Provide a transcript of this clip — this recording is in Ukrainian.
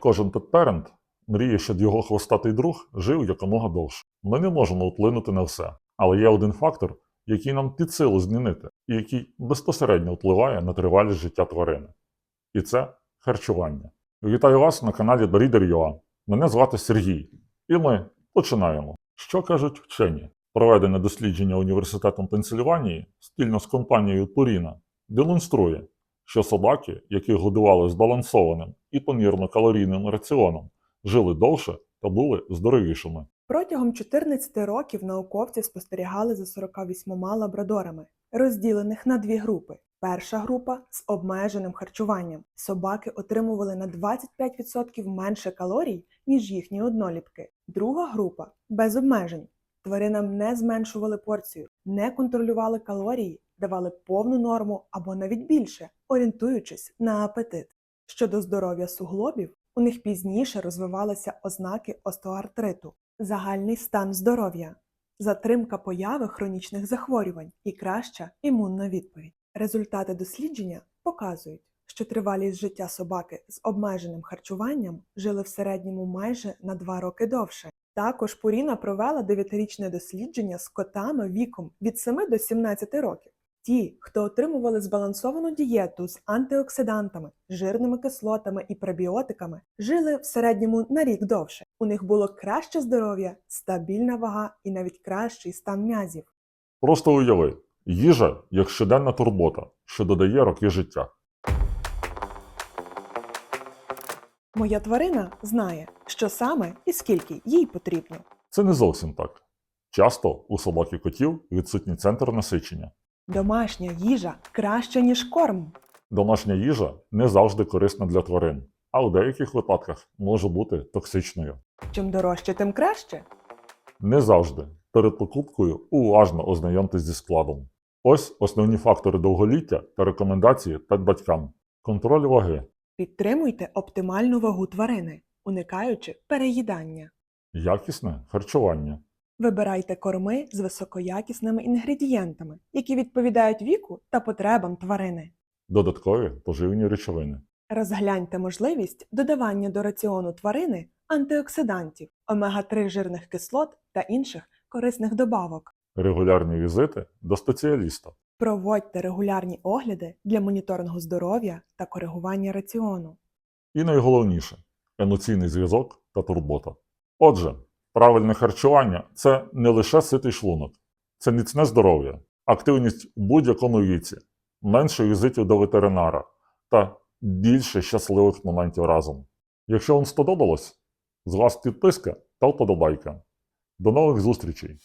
Кожен петперент мріє, щоб його хвостатий друг жив якомога довше. Ми не можемо вплинути на все, але є один фактор, який нам під силу змінити, і який безпосередньо впливає на тривалість життя тварини. І це харчування. Вітаю вас на каналі Breeder.ua. Мене звати Сергій, і ми починаємо. Що кажуть вчені? Проведене дослідження університетом Пенсильванії спільно з компанією Purina демонструє, що собаки, яких годували збалансованим і помірно калорійним раціоном, жили довше та були здоровішими. Протягом 14 років науковці спостерігали за 48 лабрадорами, розділених на дві групи. Перша група з обмеженим харчуванням. Собаки отримували на 25% менше калорій, ніж їхні однолітки. Друга група без обмежень. Тваринам не зменшували порцію, не контролювали калорії, давали повну норму або навіть більше, орієнтуючись на апетит. Щодо здоров'я суглобів, у них пізніше розвивалися ознаки остеоартриту, загальний стан здоров'я, затримка появи хронічних захворювань і краща імунна відповідь. Результати дослідження показують, що тривалість життя собаки з обмеженим харчуванням жили в середньому майже на 2 роки довше. Також Пуріна провела 9-річне дослідження з котами віком від 7 до 17 років. Ті, хто отримували збалансовану дієту з антиоксидантами, жирними кислотами і пребіотиками, жили в середньому на рік довше. У них було краще здоров'я, стабільна вага і навіть кращий стан м'язів. Просто уяви, їжа як щоденна турбота, що додає роки життя. Моя тварина знає, що саме і скільки їй потрібно. Це не зовсім так. Часто у собак і котів відсутній центр насичення. Домашня їжа краще, ніж корм. Домашня їжа не завжди корисна для тварин, а у деяких випадках може бути токсичною. Чим дорожче, тим краще. Не завжди. Перед покупкою уважно ознайомтесь зі складом. Ось основні фактори довголіття та рекомендації педбатькам. Контроль ваги, Підтримуйте оптимальну вагу тварини, уникаючи переїдання. якісне харчування, Вибирайте корми з високоякісними інгредієнтами, які відповідають віку та потребам тварини. додаткові поживні речовини, Розгляньте можливість додавання до раціону тварини антиоксидантів, омега-3 жирних кислот та інших корисних добавок. регулярні візити до спеціаліста. Проводьте регулярні огляди для моніторингу здоров'я та коригування раціону. І найголовніше емоційний зв'язок та турбота. Отже, правильне харчування це не лише ситий шлунок, це міцне здоров'я, активність у будь-якому віці, менше візитів до ветеринара та більше щасливих моментів разом. Якщо вам сподобалось, з вас підписка та вподобайка. До нових зустрічей!